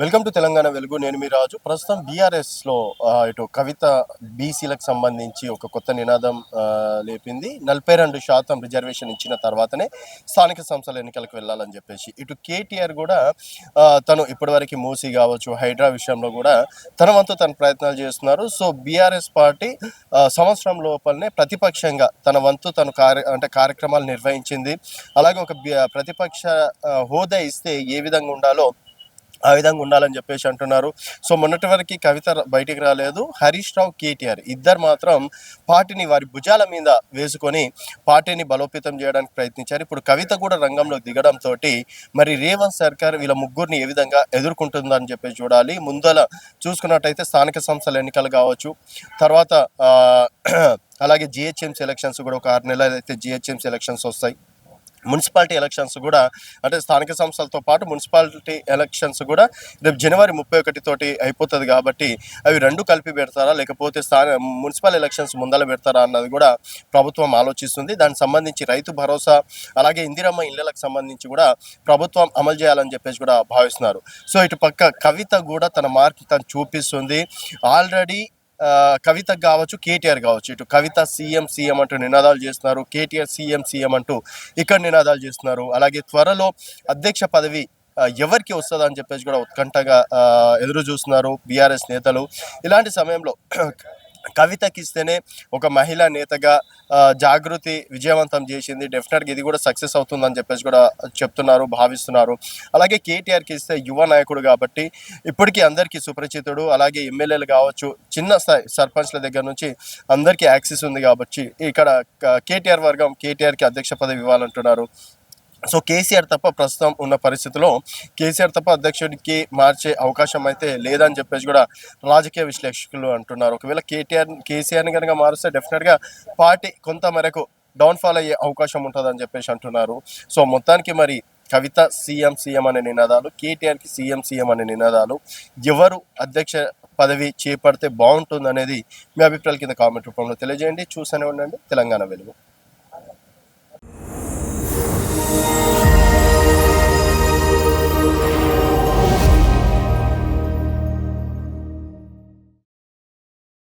Welcome to Telangana వెలుగు. నేను మీ రాజు. ప్రస్తుతం బీఆర్ఎస్లో ఇటు కవిత బీసీలకు సంబంధించి ఒక కొత్త నినాదం లేపింది. నలభై రెండు శాతం రిజర్వేషన్ ఇచ్చిన తర్వాతనే స్థానిక సంస్థల ఎన్నికలకు వెళ్ళాలని చెప్పేసి. ఇటు కేటీఆర్ కూడా తను ఇప్పటివరకు మూసీ కావచ్చు హైడ్రా విషయంలో కూడా తన వంతు తన ప్రయత్నాలు చేస్తున్నారు. సో బీఆర్ఎస్ పార్టీ సంవత్సరం లోపలనే ప్రతిపక్షంగా తన వంతు తను కార్య అంటే కార్యక్రమాలు నిర్వహించింది. అలాగే ఒక ప్రతిపక్ష హోదా ఇస్తే ఏ విధంగా ఉండాలో ఆ విధంగా ఉండాలని చెప్పేసి అంటున్నారు. సో మొన్నటి వరకు కవిత బయటికి రాలేదు. హరీష్ రావు కేటీఆర్ ఇద్దరు మాత్రం పార్టీని వారి భుజాల మీద వేసుకొని పార్టీని బలోపేతం చేయడానికి ప్రయత్నించారు. ఇప్పుడు కవిత కూడా రంగంలో దిగడంతో మరి రేవంత్ సర్కార్ వీళ్ళ ముగ్గురిని ఏ విధంగా ఎదుర్కొంటుందని చెప్పేసి చూడాలి. ముందల చూసుకున్నట్టయితే స్థానిక సంస్థల ఎన్నికలు కావచ్చు. తర్వాత అలాగే జిహెచ్ఎంసీ ఎలక్షన్స్ కూడా ఒక ఆరు నెలలు అయితే జిహెచ్ఎంసీ ఎలక్షన్స్ వస్తాయి. మున్సిపాలిటీ ఎలక్షన్స్ కూడా అంటే స్థానిక సంస్థలతో పాటు మున్సిపాలిటీ ఎలక్షన్స్ కూడా రేపు జనవరి ముప్పై ఒకటి తోటి అయిపోతుంది కాబట్టి అవి రెండు కలిపి పెడతారా? లేకపోతే స్థాన మున్సిపల్ ఎలక్షన్స్ ముందల పెడతారా అన్నది కూడా ప్రభుత్వం ఆలోచిస్తుంది. దానికి సంబంధించి రైతు భరోసా అలాగే ఇందిరమ్మ ఇళ్ళకు సంబంధించి కూడా ప్రభుత్వం అమలు చేయాలని చెప్పేసి కూడా భావిస్తున్నారు. సో ఇటు పక్క కవిత కూడా తన మార్క్ తను చూపిస్తుంది. ఆల్రెడీ కవితకు కావచ్చు కేటీఆర్ కావచ్చు. ఇటు కవిత సీఎం సీఎం అంటూ నినాదాలు చేస్తున్నారు. కేటీఆర్ సీఎం సీఎం అంటూ ఇక్కడ నినాదాలు చేస్తున్నారు. అలాగే త్వరలో అధ్యక్ష పదవి ఎవరికి వస్తుంది అని చెప్పేసి కూడా ఉత్కంఠగా ఎదురు చూస్తున్నారు బీఆర్ఎస్ నేతలు. ఇలాంటి సమయంలో కవితకి ఇస్తేనే ఒక మహిళా నేతగా జాగృతి విజయవంతం చేసింది. డెఫినెట్గా ఇది కూడా సక్సెస్ అవుతుందని చెప్పేసి కూడా చెప్తున్నారు భావిస్తున్నారు. అలాగే కేటీఆర్కి ఇస్తే యువ నాయకుడు కాబట్టి ఇప్పటికీ అందరికీ సుపరిచితుడు అలాగే ఎమ్మెల్యేలు కావచ్చు చిన్న స్థాయి సర్పంచ్ల దగ్గర నుంచి అందరికీ యాక్సెస్ ఉంది కాబట్టి ఇక్కడ కేటీఆర్ వర్గం కేటీఆర్కి అధ్యక్ష పదవి ఇవ్వాలంటున్నారు. సో కేసీఆర్ తప్ప ప్రస్తుతం ఉన్న పరిస్థితిలో కేసీఆర్ తప్ప అధ్యక్షుడికి మార్చే అవకాశం అయితే లేదని చెప్పేసి కూడా రాజకీయ విశ్లేషకులు అంటున్నారు. ఒకవేళ కేటీఆర్ కేసీఆర్ని కనుక మారుస్తే డెఫినెట్గా పార్టీ కొంత మేరకు డౌన్ఫాల్ అయ్యే అవకాశం ఉంటుందని చెప్పేసి అంటున్నారు. సో మొత్తానికి మరి కవిత సీఎం సీఎం అనే నినాదాలు కేటీఆర్కి సీఎం సీఎం అనే నినాదాలు ఎవరు అధ్యక్ష పదవి చేపడితే బాగుంటుంది అనేది మీ అభిప్రాయాల కింద కామెంట్ రూపంలో తెలియజేయండి. చూస్తూనే ఉండండి. తెలంగాణ వెలుగు.